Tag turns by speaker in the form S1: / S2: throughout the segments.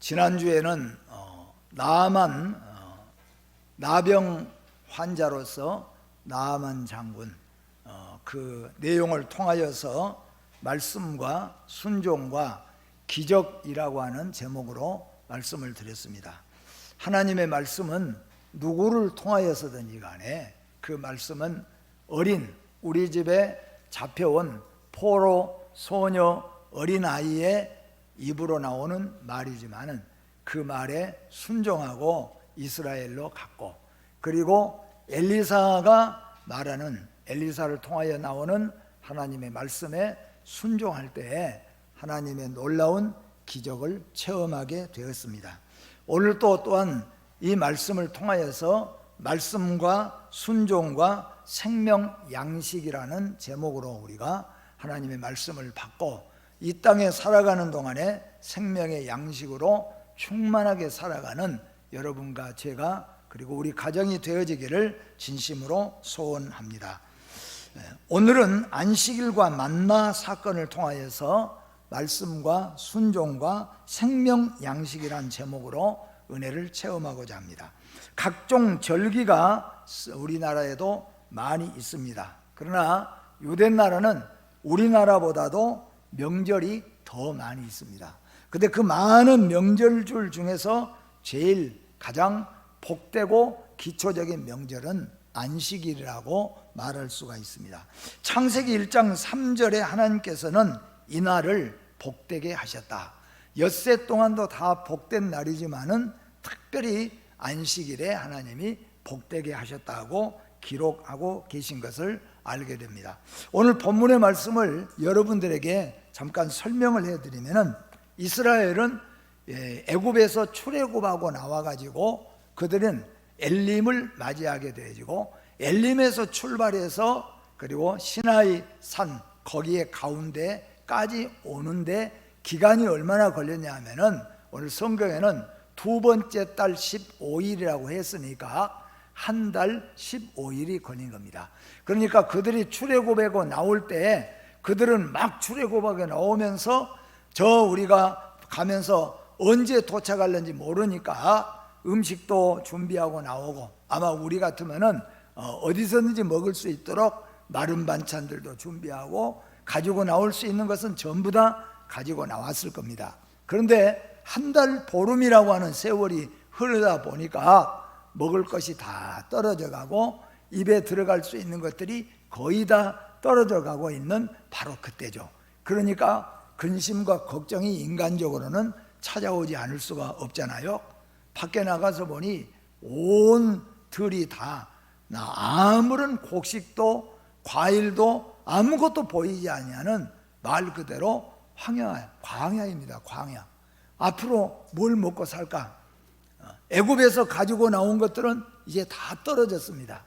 S1: 지난주에는 어, 나만 어, 나병 환자로서 나만 장군 어, 그 내용을 통하여서 말씀과 순종과 기적이라고 하는 제목으로 말씀을 드렸습니다. 하나님의 말씀은 누구를 통하여서든지 간에 그 말씀은 어린 우리 집에 잡혀온 포로 소녀 어린 아이의 입으로 나오는 말이지만은 그 말에 순종하고 이스라엘로 갔고 그리고 엘리사가 말하는 엘리사를 통하여 나오는 하나님의 말씀에 순종할 때에 하나님의 놀라운 기적을 체험하게 되었습니다. 오늘 또 또한 이 말씀을 통하여서 말씀과 순종과 생명 양식이라는 제목으로 우리가 하나님의 말씀을 받고 이 땅에 살아가는 동안에 생명의 양식으로 충만하게 살아가는 여러분과 제가 그리고 우리 가정이 되어지기를 진심으로 소원합니다. 예, 오늘은 안식일과 만나 사건을 통하여서 말씀과 순종과 생명 양식이란 제목으로 은혜를 체험하고자 합니다. 각종 절기가 우리나라에도 많이 있습니다. 그러나 유대 나라는 우리나라보다도 명절이 더 많이 있습니다. 근데 그 많은 명절줄 중에서 제일 가장 복되고 기초적인 명절은 안식일이라고 말할 수가 있습니다. 창세기 1장 3절에 하나님께서는 이날을 복되게 하셨다. 엿새 동안도 다 복된 날이지만은 특별히 안식일에 하나님이 복되게 하셨다고 기록하고 계신 것을 알게 됩니다. 오늘 본문의 말씀을 여러분들에게 잠깐 설명을 해드리면은 이스라엘은 예, 애굽에서 출애굽하고 나와가지고 그들은 엘림을 맞이하게 되어지고 엘림에서 출발해서 그리고 시나이 산 거기에 가운데까지 오는데 기간이 얼마나 걸렸냐 하면은 오늘 성경에는 두 번째 달 15일이라고 했으니까 한 달 15일이 걸린 겁니다. 그러니까 그들이 출애굽하고 나올 때 그들은 막 출애굽하게 나오면서 저 우리가 가면서 언제 도착할는지 모르니까 음식도 준비하고 나오고 아마 우리 같으면은 어디서든지 먹을 수 있도록 마른 반찬들도 준비하고 가지고 나올 수 있는 것은 전부 다 가지고 나왔을 겁니다. 그런데 한 달 보름이라고 하는 세월이 흐르다 보니까 먹을 것이 다 떨어져 가고 입에 들어갈 수 있는 것들이 거의 다 떨어져 가고 있는 바로 그때죠. 그러니까 근심과 걱정이 인간적으로는 찾아오지 않을 수가 없잖아요. 밖에 나가서 보니 온 들이 다 나 아무런 곡식도 과일도 아무것도 보이지 아니하는 말 그대로 황야 광야입니다. 광야. 앞으로 뭘 먹고 살까? 애굽에서 가지고 나온 것들은 이제 다 떨어졌습니다.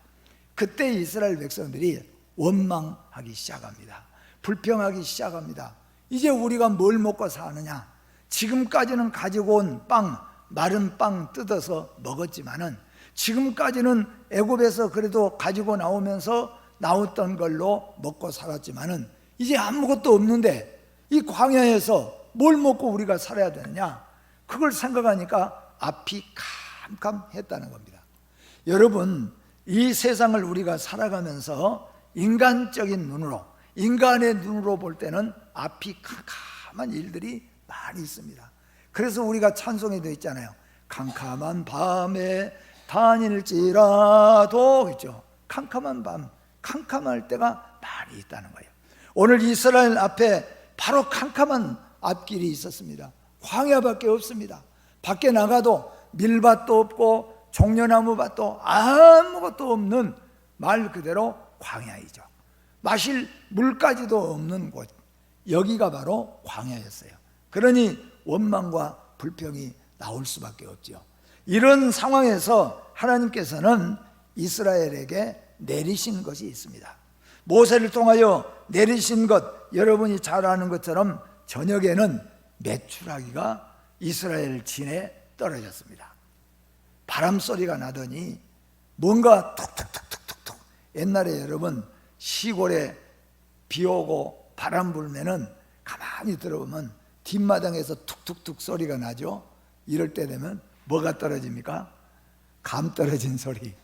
S1: 그때 이스라엘 백성들이 원망하기 시작합니다. 불평하기 시작합니다. 이제 우리가 뭘 먹고 사느냐? 지금까지는 가지고 온 빵, 마른 빵 뜯어서 먹었지만은 지금까지는 애굽에서 그래도 가지고 나오면서 나왔던 걸로 먹고 살았지만은 이제 아무것도 없는데 이 광야에서 뭘 먹고 우리가 살아야 되느냐? 그걸 생각하니까 앞이 캄캄했다는 겁니다. 여러분, 이 세상을 우리가 살아가면서 인간적인 눈으로, 인간의 눈으로 볼 때는 앞이 캄캄한 일들이 많이 있습니다. 그래서 우리가 찬송에 되어 있잖아요. 캄캄한 밤에 다닐지라도 있죠. 캄캄한 밤, 캄캄할 때가 많이 있다는 거예요. 오늘 이스라엘 앞에 바로 캄캄한 앞길이 있었습니다. 광야밖에 없습니다. 밖에 나가도 밀밭도 없고 종려나무 밭도 아무것도 없는 말 그대로 광야이죠. 마실 물까지도 없는 곳. 여기가 바로 광야였어요. 그러니 원망과 불평이 나올 수밖에 없죠. 이런 상황에서 하나님께서는 이스라엘에게 내리신 것이 있습니다. 모세를 통하여 내리신 것 여러분이 잘 아는 것처럼 저녁에는 메추라기가 이스라엘 진에 떨어졌습니다. 바람 소리가 나더니 뭔가 툭툭툭툭툭툭 옛날에 여러분 시골에 비 오고 바람 불면은 가만히 들어보면 뒷마당에서 툭툭툭 소리가 나죠. 이럴 때 되면 뭐가 떨어집니까? 감 떨어진 소리.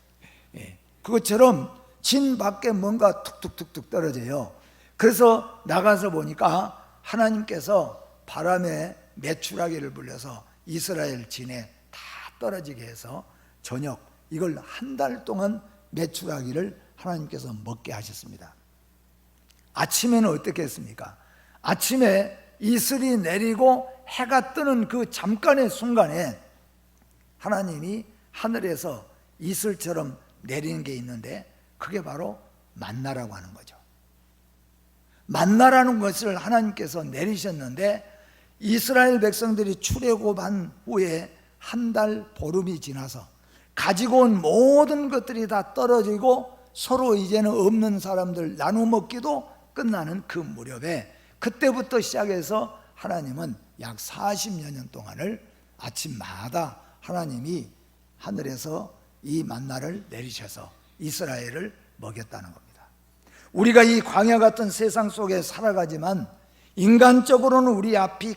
S1: 예. 그것처럼 진 밖에 뭔가 툭툭툭툭 떨어져요. 그래서 나가서 보니까 하나님께서 바람에 메추라기를 불려서 이스라엘 진에 다 떨어지게 해서 저녁 이걸 한 달 동안 메추라기를 하나님께서 먹게 하셨습니다. 아침에는 어떻게 했습니까? 아침에 이슬이 내리고 해가 뜨는 그 잠깐의 순간에 하나님이 하늘에서 이슬처럼 내리는 게 있는데 그게 바로 만나라고 하는 거죠. 만나라는 것을 하나님께서 내리셨는데 이스라엘 백성들이 출애굽한 후에 한 달 보름이 지나서 가지고 온 모든 것들이 다 떨어지고 서로 이제는 없는 사람들 나눠 먹기도 끝나는 그 무렵에 그때부터 시작해서 하나님은 약 40여 년 동안을 아침마다 하나님이 하늘에서 이 만나를 내리셔서 이스라엘을 먹였다는 겁니다. 우리가 이 광야 같은 세상 속에 살아가지만 인간적으로는 우리 앞이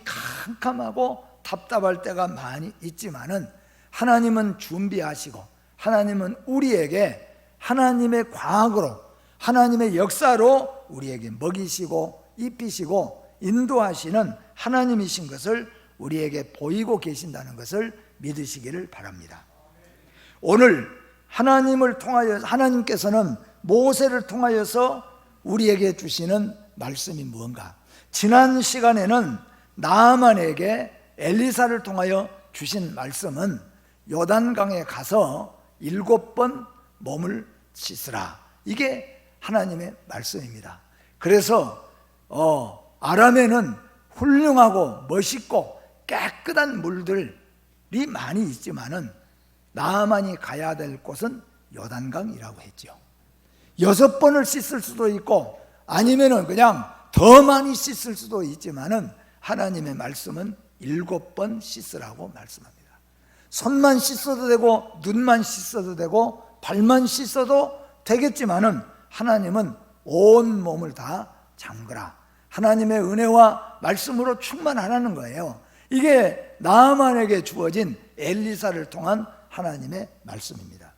S1: 캄캄하고 답답할 때가 많이 있지만은 하나님은 준비하시고 하나님은 우리에게 하나님의 과학으로 하나님의 역사로 우리에게 먹이시고 입히시고 인도하시는 하나님이신 것을 우리에게 보이고 계신다는 것을 믿으시기를 바랍니다. 오늘 하나님을 통하여 하나님께서는 모세를 통하여서 우리에게 주시는 말씀이 무언가? 지난 시간에는 나아만에게 엘리사를 통하여 주신 말씀은 요단강에 가서 일곱 번 몸을 씻으라. 이게 하나님의 말씀입니다. 그래서 어, 아람에는 훌륭하고 멋있고 깨끗한 물들이 많이 있지만은 나만이 가야 될 곳은 요단강이라고 했죠. 여섯 번을 씻을 수도 있고 아니면은 그냥 더 많이 씻을 수도 있지만은 하나님의 말씀은 일곱 번 씻으라고 말씀합니다. 손만 씻어도 되고 눈만 씻어도 되고 발만 씻어도 되겠지만은 하나님은 온 몸을 다 잠그라. 하나님의 은혜와 말씀으로 충만하라는 거예요. 이게 나만에게 주어진 엘리사를 통한 하나님의 말씀입니다.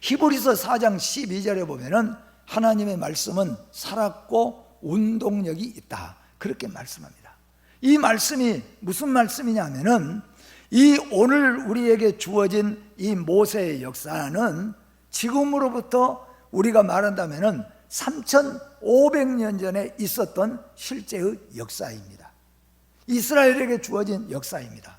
S1: 히브리서 4장 12절에 보면은 하나님의 말씀은 살았고 운동력이 있다. 그렇게 말씀합니다. 이 말씀이 무슨 말씀이냐면은 이 오늘 우리에게 주어진 이 모세의 역사는 지금으로부터 우리가 말한다면은 3,500년 전에 있었던 실제의 역사입니다. 이스라엘에게 주어진 역사입니다.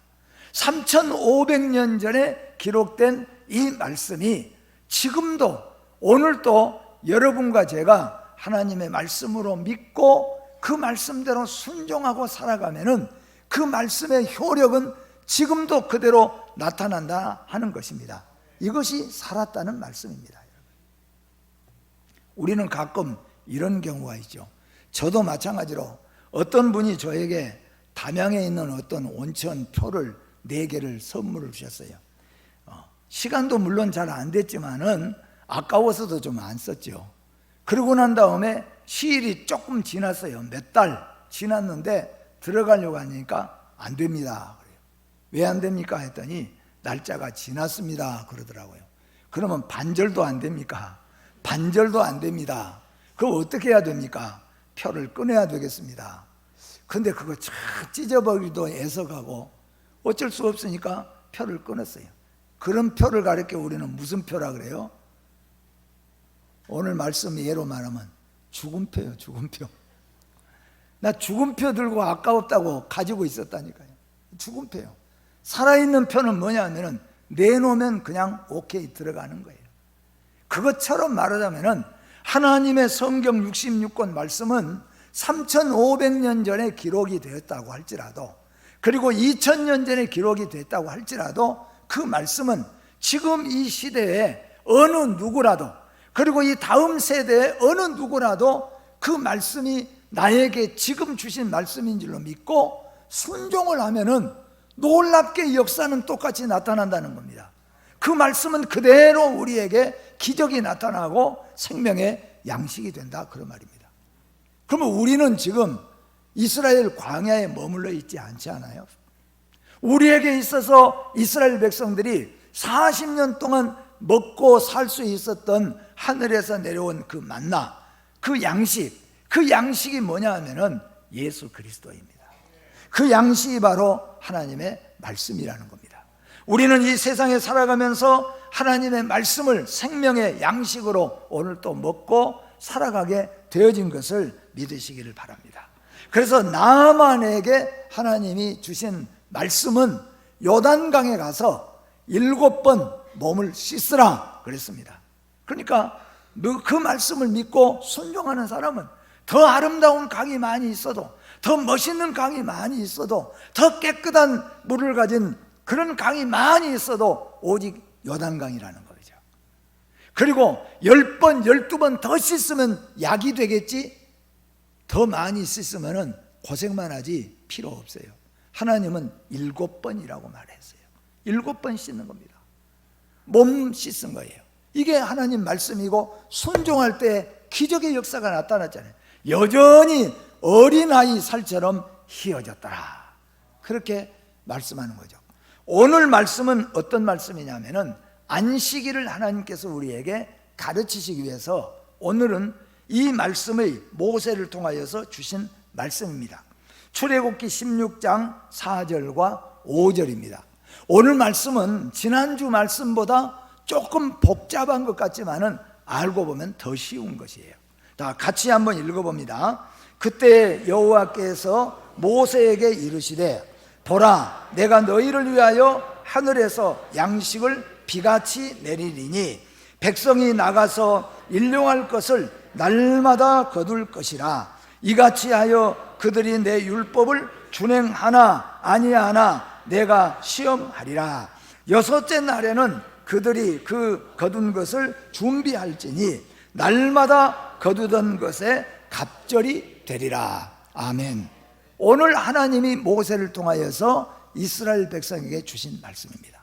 S1: 3,500년 전에 기록된 이 말씀이 지금도 오늘도 여러분과 제가 하나님의 말씀으로 믿고 그 말씀대로 순종하고 살아가면은 그 말씀의 효력은 지금도 그대로 나타난다 하는 것입니다. 이것이 살았다는 말씀입니다. 우리는 가끔 이런 경우가 있죠. 저도 마찬가지로 어떤 분이 저에게 담양에 있는 어떤 온천 표를 네 개를 선물을 주셨어요. 어, 시간도 물론 잘 안 됐지만은 아까워서도 좀 안 썼죠. 그러고 난 다음에 시일이 조금 지났어요. 몇 달 지났는데 들어가려고 하니까 안 됩니다. 왜 안 됩니까? 했더니 날짜가 지났습니다. 그러더라고요. 그러면 반절도 안 됩니까? 반절도 안 됩니다. 그럼 어떻게 해야 됩니까? 표를 끊어야 되겠습니다. 근데 그거 참 찢어버리도 애석하고 어쩔 수 없으니까 표를 끊었어요. 그런 표를 가리켜 우리는 무슨 표라 그래요? 오늘 말씀 예로 말하면 죽은 표요, 죽은 표. 나 죽은 표 들고 아까웠다고 가지고 있었다니까요. 죽은 표요. 살아있는 표는 뭐냐 하면은 내놓으면 그냥 오케이 들어가는 거예요. 그것처럼 말하자면은 하나님의 성경 66권 말씀은 3,500년 전에 기록이 되었다고 할지라도 그리고 2000년 전에 기록이 됐다고 할지라도 그 말씀은 지금 이 시대에 어느 누구라도 그리고 이 다음 세대의 어느 누구라도 그 말씀이 나에게 지금 주신 말씀인 줄로 믿고 순종을 하면은 놀랍게 역사는 똑같이 나타난다는 겁니다. 그 말씀은 그대로 우리에게 기적이 나타나고 생명의 양식이 된다 그런 말입니다. 그러면 우리는 지금 이스라엘 광야에 머물러 있지 않지 않아요? 우리에게 있어서 이스라엘 백성들이 40년 동안 먹고 살 수 있었던 하늘에서 내려온 그 만나, 그 양식, 그 양식이 뭐냐 하면은 예수 그리스도입니다. 그 양식이 바로 하나님의 말씀이라는 겁니다. 우리는 이 세상에 살아가면서 하나님의 말씀을 생명의 양식으로 오늘 또 먹고 살아가게 되어진 것을 믿으시기를 바랍니다. 그래서 나만에게 하나님이 주신 말씀은 요단강에 가서 일곱 번 몸을 씻으라 그랬습니다. 그러니까 그 말씀을 믿고 순종하는 사람은 더 아름다운 강이 많이 있어도 더 멋있는 강이 많이 있어도 더 깨끗한 물을 가진 그런 강이 많이 있어도 오직 요단강이라는 거죠. 그리고 열 번, 열두 번더 씻으면 약이 되겠지? 더 많이 씻으면 고생만 하지 필요 없어요. 하나님은 일곱 번이라고 말했어요. 일곱 번 씻는 겁니다. 몸 씻은 거예요. 이게 하나님 말씀이고 순종할 때 기적의 역사가 나타났잖아요. 여전히 어린아이 살처럼 희어졌더라. 그렇게 말씀하는 거죠. 오늘 말씀은 어떤 말씀이냐면은 안식일을 하나님께서 우리에게 가르치시기 위해서 오늘은 이 말씀의 모세를 통하여서 주신 말씀입니다. 출애굽기 16장 4절과 5절입니다. 오늘 말씀은 지난주 말씀보다 조금 복잡한 것 같지만은 알고 보면 더 쉬운 것이에요. 다 같이 한번 읽어봅니다. 그때 여호와께서 모세에게 이르시되 보라 내가 너희를 위하여 하늘에서 양식을 비같이 내리리니 백성이 나가서 일용할 것을 날마다 거둘 것이라 이같이 하여 그들이 내 율법을 준행하나 아니하나 내가 시험하리라 여섯째 날에는 그들이 그 거둔 것을 준비할지니 날마다 거두던 것에 갑절이 되리라 아멘 오늘 하나님이 모세를 통하여서 이스라엘 백성에게 주신 말씀입니다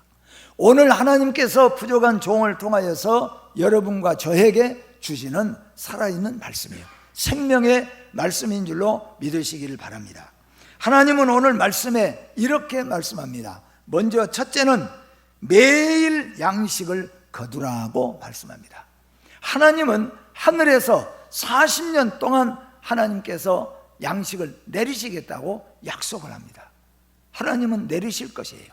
S1: 오늘 하나님께서 부족한 종을 통하여서 여러분과 저에게 주시는 살아있는 말씀이에요. 생명의 말씀인 줄로 믿으시기를 바랍니다. 하나님은 오늘 말씀에 이렇게 말씀합니다. 먼저 첫째는 매일 양식을 거두라고 말씀합니다. 하나님은 하늘에서 40년 동안 하나님께서 양식을 내리시겠다고 약속을 합니다. 하나님은 내리실 것이에요.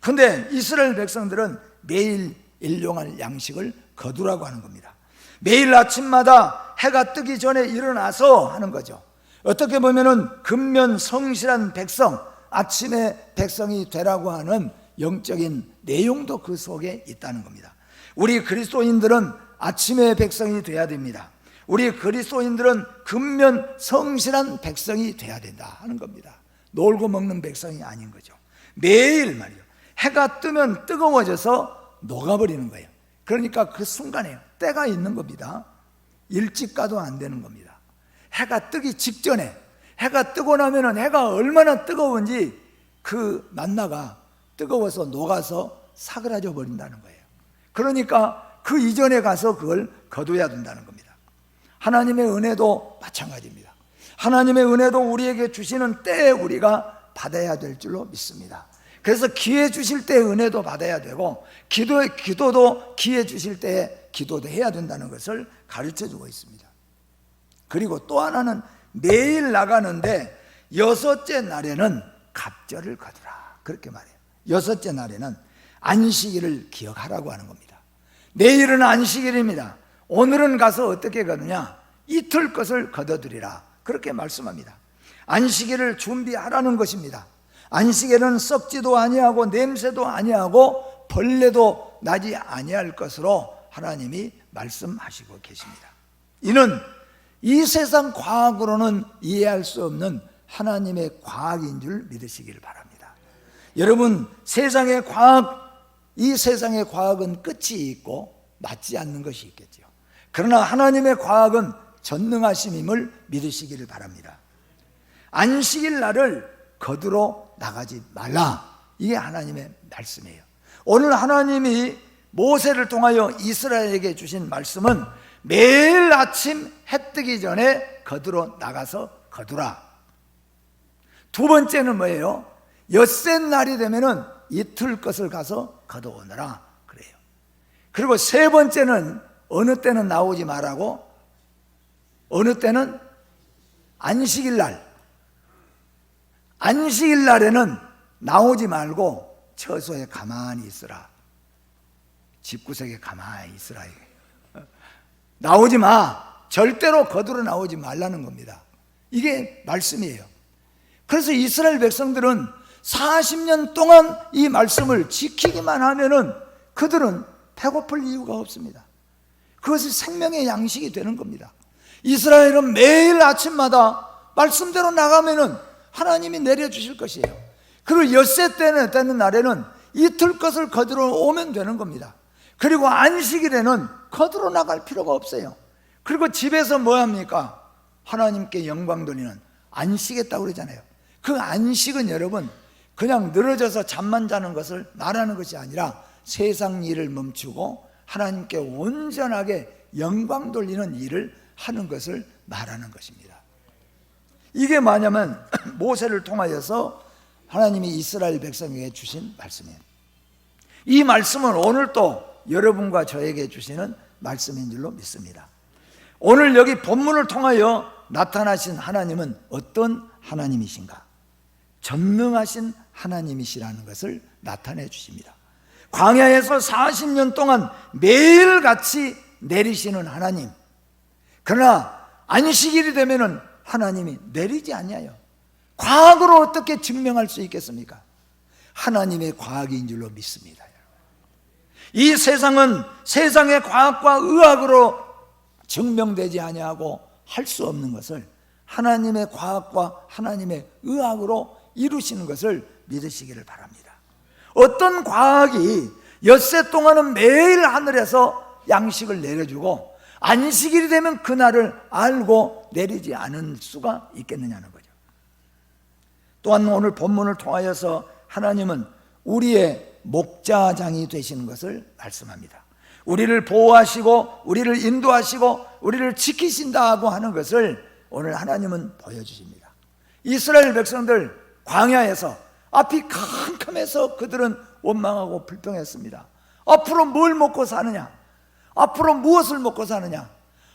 S1: 근데 이스라엘 백성들은 매일 일용할 양식을 거두라고 하는 겁니다. 매일 아침마다 해가 뜨기 전에 일어나서 하는 거죠. 어떻게 보면은 근면 성실한 백성, 아침에 백성이 되라고 하는 영적인 내용도 그 속에 있다는 겁니다. 우리 그리스도인들은 아침의 백성이 돼야 됩니다. 우리 그리스도인들은 근면 성실한 백성이 돼야 된다 하는 겁니다. 놀고 먹는 백성이 아닌 거죠. 매일 말이요. 해가 뜨면 뜨거워져서 녹아버리는 거예요. 그러니까 그 순간에 때가 있는 겁니다. 일찍 가도 안 되는 겁니다. 해가 뜨기 직전에 해가 뜨고 나면은 해가 얼마나 뜨거운지 그 만나가 뜨거워서 녹아서 사그라져 버린다는 거예요. 그러니까 그 이전에 가서 그걸 거둬야 된다는 겁니다. 하나님의 은혜도 마찬가지입니다. 하나님의 은혜도 우리에게 주시는 때에 우리가 받아야 될 줄로 믿습니다. 그래서 기회 주실 때 은혜도 받아야 되고 기도 기도도 기회 주실 때 기도도 해야 된다는 것을 가르쳐 주고 있습니다. 그리고 또 하나는 매일 나가는데 여섯째 날에는 갑절을 거두라. 그렇게 말해요. 여섯째 날에는 안식일을 기억하라고 하는 겁니다. 내일은 안식일입니다. 오늘은 가서 어떻게 거두냐? 이틀 것을 거둬들이라. 그렇게 말씀합니다. 안식일을 준비하라는 것입니다. 안식일은 썩지도 아니하고 냄새도 아니하고 벌레도 나지 아니할 것으로 하나님이 말씀하시고 계십니다. 이는 이 세상 과학으로는 이해할 수 없는 하나님의 과학인 줄 믿으시기를 바랍니다. 여러분, 세상의 과학, 이 세상의 과학은 끝이 있고 맞지 않는 것이 있겠죠. 그러나 하나님의 과학은 전능하심임을 믿으시기를 바랍니다. 안식일 날을 거두러 나가지 말라. 이게 하나님의 말씀이에요. 오늘 하나님이 모세를 통하여 이스라엘에게 주신 말씀은 매일 아침 해 뜨기 전에 거두러 나가서 거두라. 두 번째는 뭐예요? 엿새 날이 되면은 이틀 것을 가서 거두오너라 그래요. 그리고 세 번째는 어느 때는 나오지 말라고 어느 때는 안식일 날 안식일 날에는 나오지 말고 처소에 가만히 있으라. 집구석에 가만히 있으라. 이게. 나오지 마. 절대로 거두러 나오지 말라는 겁니다. 이게 말씀이에요. 그래서 이스라엘 백성들은 40년 동안 이 말씀을 지키기만 하면은 그들은 배고플 이유가 없습니다. 그것이 생명의 양식이 되는 겁니다. 이스라엘은 매일 아침마다 말씀대로 나가면은 하나님이 내려주실 것이에요. 그리고 엿새 때는 되는 날에는 이틀 것을 거두러 오면 되는 겁니다. 그리고 안식일에는 거두러 나갈 필요가 없어요. 그리고 집에서 뭐 합니까? 하나님께 영광 돌리는 안식했다고 그러잖아요. 그 안식은 여러분 그냥 늘어져서 잠만 자는 것을 말하는 것이 아니라 세상 일을 멈추고 하나님께 온전하게 영광 돌리는 일을 하는 것을 말하는 것입니다. 이게 뭐냐면 모세를 통하여서 하나님이 이스라엘 백성에게 주신 말씀이에요. 이 말씀은 오늘 또 여러분과 저에게 주시는 말씀인 줄로 믿습니다. 오늘 여기 본문을 통하여 나타나신 하나님은 어떤 하나님이신가? 전능하신 하나님이시라는 것을 나타내 주십니다. 광야에서 40년 동안 매일같이 내리시는 하나님. 그러나 안식일이 되면은 하나님이 내리지 않냐요. 과학으로 어떻게 증명할 수 있겠습니까? 하나님의 과학인 줄로 믿습니다. 이 세상은 세상의 과학과 의학으로 증명되지 아니하고 할 수 없는 것을 하나님의 과학과 하나님의 의학으로 이루시는 것을 믿으시기를 바랍니다. 어떤 과학이 엿새 동안은 매일 하늘에서 양식을 내려주고 안식일이 되면 그날을 알고 내리지 않을 수가 있겠느냐는 거죠. 또한 오늘 본문을 통하여서 하나님은 우리의 목자장이 되시는 것을 말씀합니다. 우리를 보호하시고 우리를 인도하시고 우리를 지키신다고 하는 것을 오늘 하나님은 보여주십니다. 이스라엘 백성들 광야에서 앞이 캄캄해서 그들은 원망하고 불평했습니다. 앞으로 뭘 먹고 사느냐? 앞으로 무엇을 먹고 사느냐?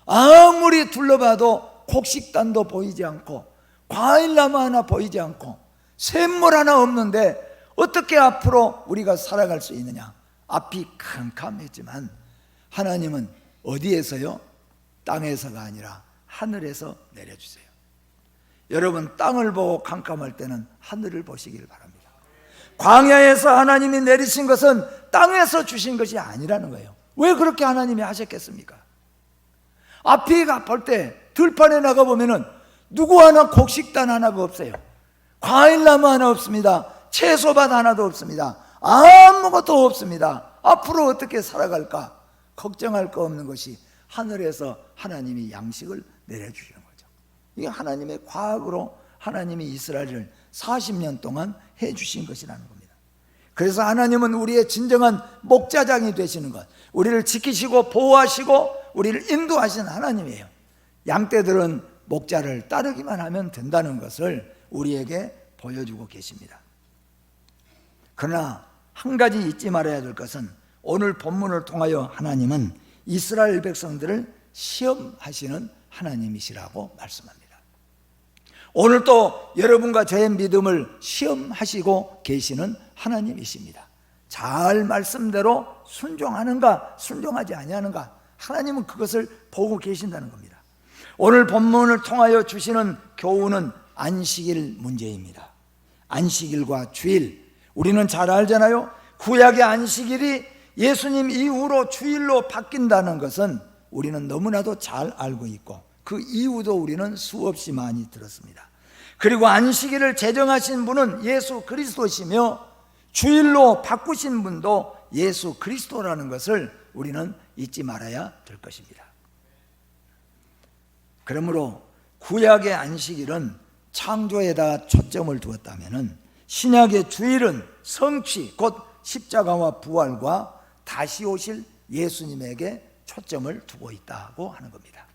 S1: 아무리 둘러봐도 곡식단도 보이지 않고 과일나무 하나 보이지 않고 샘물 하나 없는데 어떻게 앞으로 우리가 살아갈 수 있느냐? 앞이 캄캄했지만 하나님은 어디에서요? 땅에서가 아니라 하늘에서 내려주세요. 여러분 땅을 보고 캄캄할 때는 하늘을 보시길 바랍니다. 광야에서 하나님이 내리신 것은 땅에서 주신 것이 아니라는 거예요. 왜 그렇게 하나님이 하셨겠습니까? 앞이 볼때 들판에 나가 보면은 누구 하나 곡식단 하나가 없어요. 과일나무 하나 없습니다. 채소밭 하나도 없습니다. 아무것도 없습니다. 앞으로 어떻게 살아갈까? 걱정할 거 없는 것이 하늘에서 하나님이 양식을 내려주시는 거죠. 이게 하나님의 과학으로 하나님이 이스라엘을 40년 동안 해 주신 것이라는 겁니다. 그래서 하나님은 우리의 진정한 목자장이 되시는 것, 우리를 지키시고 보호하시고 우리를 인도하시는 하나님이에요. 양떼들은 목자를 따르기만 하면 된다는 것을 우리에게 보여주고 계십니다. 그러나 한 가지 잊지 말아야 될 것은 오늘 본문을 통하여 하나님은 이스라엘 백성들을 시험하시는 하나님이시라고 말씀합니다. 오늘 또 여러분과 저의 믿음을 시험하시고 계시는 하나님이십니다. 잘 말씀대로 순종하는가, 순종하지 아니하는가, 하나님은 그것을 보고 계신다는 겁니다. 오늘 본문을 통하여 주시는 교훈은 안식일 문제입니다. 안식일과 주일, 우리는 잘 알잖아요. 구약의 안식일이 예수님 이후로 주일로 바뀐다는 것은 우리는 너무나도 잘 알고 있고 그 이유도 우리는 수없이 많이 들었습니다. 그리고 안식일을 제정하신 분은 예수 그리스도시며 주일로 바꾸신 분도 예수 그리스도라는 것을 우리는 잊지 말아야 될 것입니다. 그러므로 구약의 안식일은 창조에다 초점을 두었다면은 신약의 주일은 성취 곧 십자가와 부활과 다시 오실 예수님에게 초점을 두고 있다고 하는 겁니다.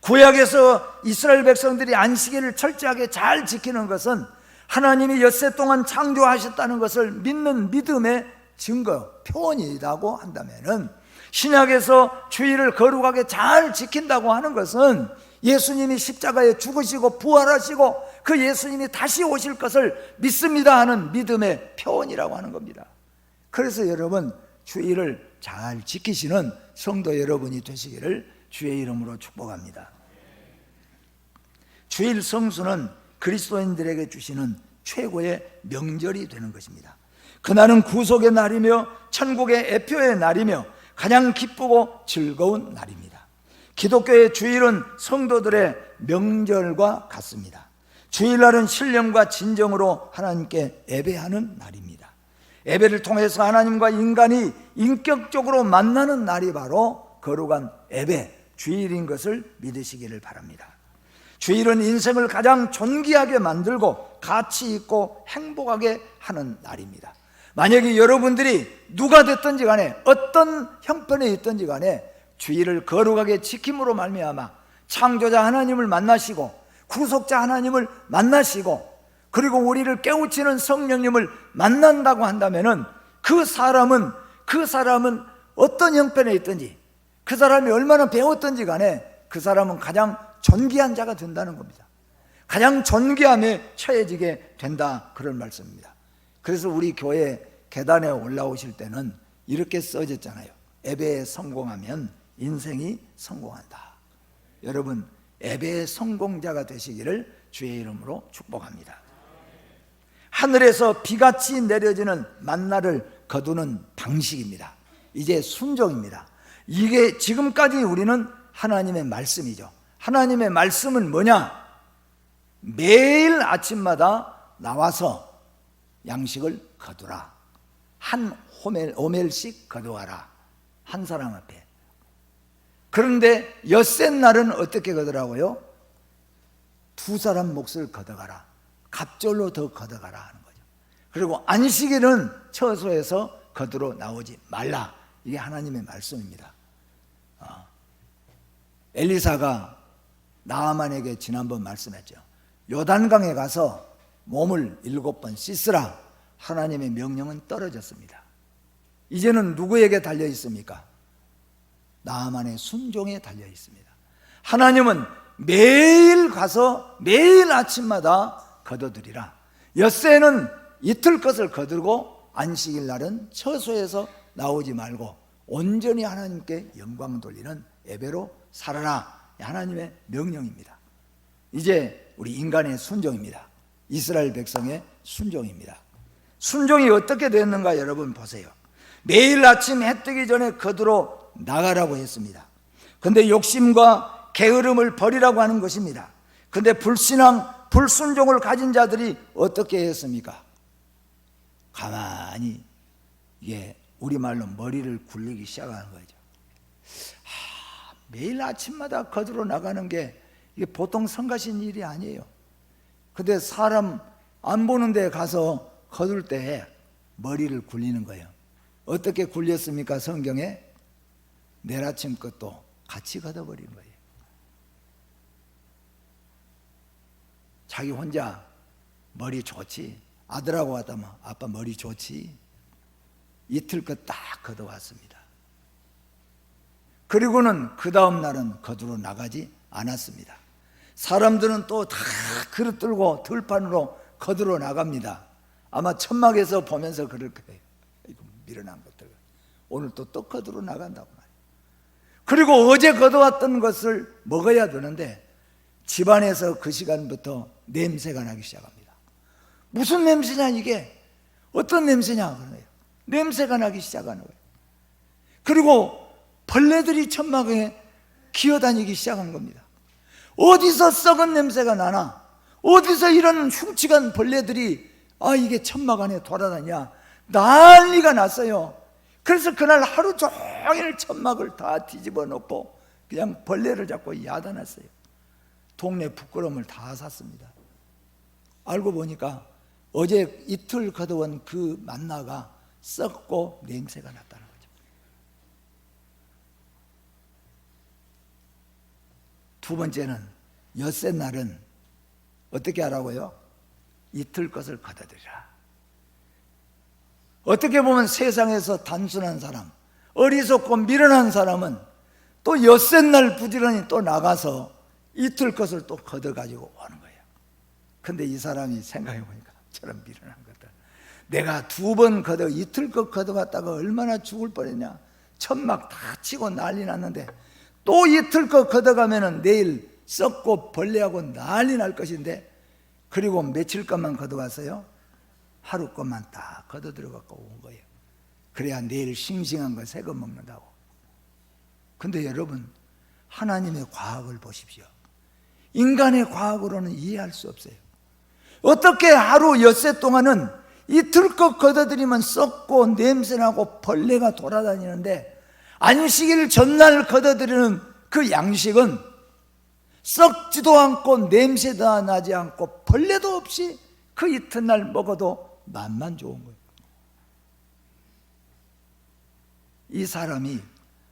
S1: 구약에서 이스라엘 백성들이 안식일을 철저하게 잘 지키는 것은 하나님이 엿새 동안 창조하셨다는 것을 믿는 믿음의 증거, 표현이라고 한다면은 신약에서 주의를 거룩하게 잘 지킨다고 하는 것은 예수님이 십자가에 죽으시고 부활하시고 그 예수님이 다시 오실 것을 믿습니다 하는 믿음의 표현이라고 하는 겁니다. 그래서 여러분 주의를 잘 지키시는 성도 여러분이 되시기를 주의 이름으로 축복합니다. 주일 성수는 그리스도인들에게 주시는 최고의 명절이 되는 것입니다. 그날은 구속의 날이며 천국의 애표의 날이며 가장 기쁘고 즐거운 날입니다. 기독교의 주일은 성도들의 명절과 같습니다. 주일날은 신령과 진정으로 하나님께 예배하는 날입니다. 예배를 통해서 하나님과 인간이 인격적으로 만나는 날이 바로 거룩한 예배, 주일인 것을 믿으시기를 바랍니다. 주일은 인생을 가장 존귀하게 만들고 가치 있고 행복하게 하는 날입니다. 만약에 여러분들이 누가 됐든지 간에 어떤 형편에 있든지 간에 주일을 거룩하게 지킴으로 말미암아 창조자 하나님을 만나시고 구속자 하나님을 만나시고 그리고 우리를 깨우치는 성령님을 만난다고 한다면은 그 사람은 그 사람은 어떤 형편에 있든지 그 사람이 얼마나 배웠든지 간에 그 사람은 가장 존귀한 자가 된다는 겁니다. 가장 존귀함에 처해지게 된다 그런 말씀입니다. 그래서 우리 교회 계단에 올라오실 때는 이렇게 써졌잖아요. 예배에 성공하면 인생이 성공한다. 여러분 예배의 성공자가 되시기를 주의 이름으로 축복합니다. 하늘에서 비같이 내려지는 만나를 거두는 방식입니다. 이제 순종입니다. 이게 지금까지 우리는 하나님의 말씀이죠. 하나님의 말씀은 뭐냐? 매일 아침마다 나와서 양식을 거두라. 한 호멜, 오멜씩 거두어라. 한 사람 앞에. 그런데 엿새 날은 어떻게 거두라고요? 두 사람 몫을 걷어가라. 갑절로 더 걷어가라 하는 거죠. 그리고 안식일은 처소에서 거두러 나오지 말라. 이게 하나님의 말씀입니다. 어. 엘리사가 나아만에게 지난번 말씀했죠. 요단강에 가서 몸을 일곱 번 씻으라. 하나님의 명령은 떨어졌습니다. 이제는 누구에게 달려 있습니까? 나만의 순종에 달려 있습니다. 하나님은 매일 가서 매일 아침마다 거둬들이라. 엿새는 이틀 것을 거두고 안식일 날은 처소에서 나오지 말고 온전히 하나님께 영광 돌리는 예배로 살아라. 하나님의 명령입니다. 이제 우리 인간의 순종입니다. 이스라엘 백성의 순종입니다. 순종이 어떻게 됐는가 여러분 보세요. 매일 아침 해 뜨기 전에 거두러 나가라고 했습니다. 근데 욕심과 게으름을 버리라고 하는 것입니다. 근데 불신앙, 불순종을 가진 자들이 어떻게 했습니까? 가만히 이게 우리말로 머리를 굴리기 시작하는 거죠. 아, 매일 아침마다 거두러 나가는 게 이게 보통 성가신 일이 아니에요. 근데 사람 안 보는 데 가서 거둘 때 머리를 굴리는 거예요. 어떻게 굴렸습니까? 성경에 내일 아침 것도 같이 걷어버리는 거예요. 자기 혼자 머리 좋지. 아들하고 왔다면 아빠 머리 좋지. 이틀 것딱 걷어왔습니다. 그리고는 그 다음 날은 거두러 나가지 않았습니다. 사람들은 또 다 그릇 들고 들판으로 거두러 나갑니다. 아마 천막에서 보면서 그럴 거예요. 이거 밀어난 것들. 오늘 또또 거두러 나간다고. 그리고 어제 거두었던 것을 먹어야 되는데 집안에서 그 시간부터 냄새가 나기 시작합니다. 무슨 냄새냐 이게? 어떤 냄새냐 거예요. 냄새가 나기 시작하는 거예요. 그리고 벌레들이 천막에 기어다니기 시작한 겁니다. 어디서 썩은 냄새가 나나? 어디서 이런 흉측한 벌레들이 아 이게 천막 안에 돌아다냐? 난리가 났어요. 그래서 그날 하루 종일 천막을 다 뒤집어 놓고 그냥 벌레를 잡고 야단했어요. 동네 부끄러움을 다 샀습니다. 알고 보니까 어제 이틀 거두온 그 만나가 썩고 냄새가 났다는 거죠. 두 번째는 엿새 날은 어떻게 하라고요? 이틀 것을 거둬들이라. 어떻게 보면 세상에서 단순한 사람, 어리석고 미련한 사람은 또 엿새 날 부지런히 또 나가서 이틀 것을 또 걷어가지고 오는 거예요. 근데 이 사람이 생각해 보니까 저런 미련한 것들. 내가 두 번 걷어 이틀 것 걷어갔다가 얼마나 죽을 뻔했냐. 천막 다 치고 난리 났는데 또 이틀 것 걷어가면은 내일 썩고 벌레하고 난리 날 것인데 그리고 며칠 것만 걷어갔어요? 하루 것만 다 걷어 들어갖고 온 거예요. 그래야 내일 싱싱한 거새거 먹는다고. 근데 여러분, 하나님의 과학을 보십시오. 인간의 과학으로는 이해할 수 없어요. 어떻게 하루 엿새 동안은 이틀 것 걷어들이면 썩고 냄새나고 벌레가 돌아다니는데 안식일 전날 걷어들이는 그 양식은 썩지도 않고 냄새도 나지 않고 벌레도 없이 그 이튿날 먹어도 맛만 좋은 거예요. 이 사람이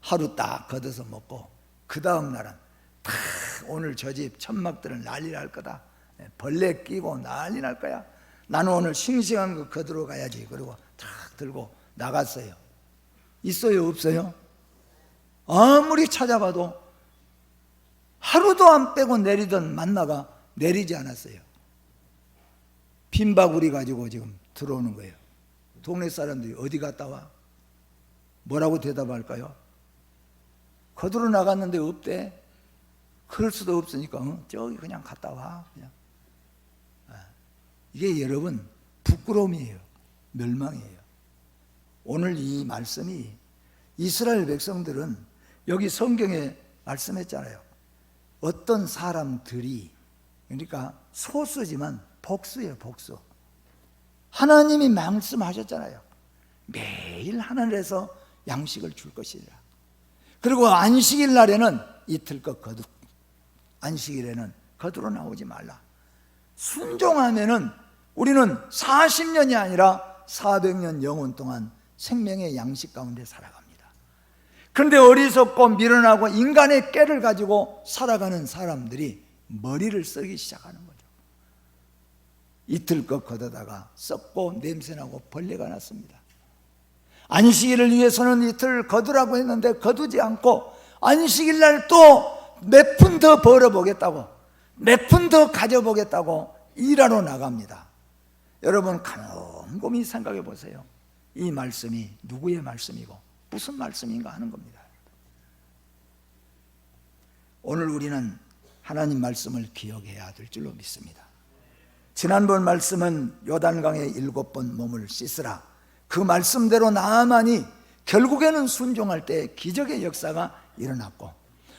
S1: 하루 딱 걷어서 먹고 그 다음 날은 다 오늘 저 집 천막들은 난리 날 거다. 벌레 끼고 난리 날 거야. 나는 오늘 싱싱한 거 거들어 가야지. 그리고 탁 들고 나갔어요. 있어요, 없어요? 아무리 찾아봐도 하루도 안 빼고 내리던 만나가 내리지 않았어요. 빈 바구리 가지고 지금 들어오는 거예요. 동네 사람들이 어디 갔다 와? 뭐라고 대답할까요? 거들어 나갔는데 없대. 그럴 수도 없으니까 어, 저기 그냥 갔다 와. 그냥. 아, 이게 여러분 부끄러움이에요. 멸망이에요. 오늘 이 말씀이 이스라엘 백성들은 여기 성경에 말씀했잖아요. 어떤 사람들이 그러니까 소수지만 복수예요, 복수. 하나님이 말씀하셨잖아요. 매일 하늘에서 양식을 줄 것이라. 그리고 안식일 날에는 이틀 것 거두. 안식일에는 거두로 나오지 말라. 순종하면은 우리는 40년이 아니라 400년 영원 동안 생명의 양식 가운데 살아갑니다. 그런데 어리석고 미련하고 인간의 깨를 가지고 살아가는 사람들이 머리를 쓰기 시작하는 거죠. 이틀 것 걷어다가 썩고 냄새나고 벌레가 났습니다. 안식일을 위해서는 이틀 거두라고 했는데 거두지 않고 안식일 날 또 몇 푼 더 벌어보겠다고 몇 푼 더 가져보겠다고 일하러 나갑니다. 여러분 곰곰이 생각해 보세요. 이 말씀이 누구의 말씀이고 무슨 말씀인가 하는 겁니다. 오늘 우리는 하나님 말씀을 기억해야 될 줄로 믿습니다. 지난번 말씀은 요단강에 일곱 번 몸을 씻으라. 그 말씀대로 나아만이 결국에는 순종할 때 기적의 역사가 일어났고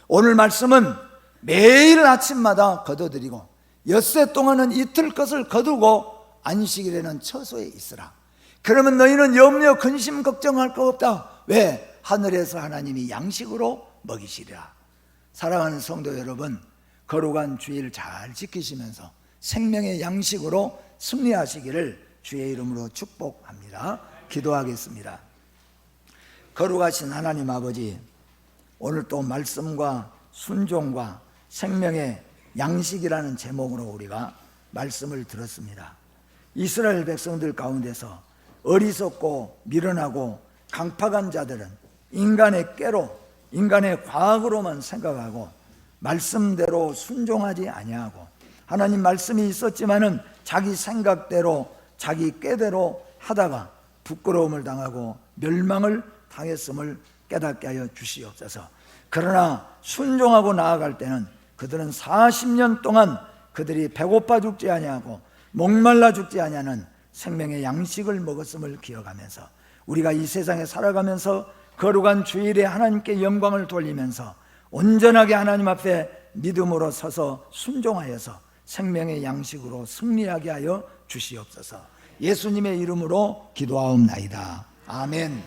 S1: 오늘 말씀은 매일 아침마다 거둬들이고 엿새 동안은 이틀 것을 거두고 안식일에는 처소에 있으라. 그러면 너희는 염려 근심 걱정할 거 없다. 왜? 하늘에서 하나님이 양식으로 먹이시리라. 사랑하는 성도 여러분, 거룩한 주일 잘 지키시면서 생명의 양식으로 승리하시기를 주의 이름으로 축복합니다. 기도하겠습니다. 거룩하신 하나님 아버지, 오늘 또 말씀과 순종과 생명의 양식이라는 제목으로 우리가 말씀을 들었습니다. 이스라엘 백성들 가운데서 어리석고 미련하고 강팍한 자들은 인간의 깨로 인간의 과학으로만 생각하고 말씀대로 순종하지 아니하고 하나님 말씀이 있었지만은 자기 생각대로 자기 깨대로 하다가 부끄러움을 당하고 멸망을 당했음을 깨닫게 하여 주시옵소서. 그러나 순종하고 나아갈 때는 그들은 40년 동안 그들이 배고파 죽지 아니하고 목말라 죽지 아니하는 생명의 양식을 먹었음을 기억하면서 우리가 이 세상에 살아가면서 거룩한 주일에 하나님께 영광을 돌리면서 온전하게 하나님 앞에 믿음으로 서서 순종하여서 생명의 양식으로 승리하게 하여 주시옵소서. 예수님의 이름으로 기도하옵나이다. 아멘.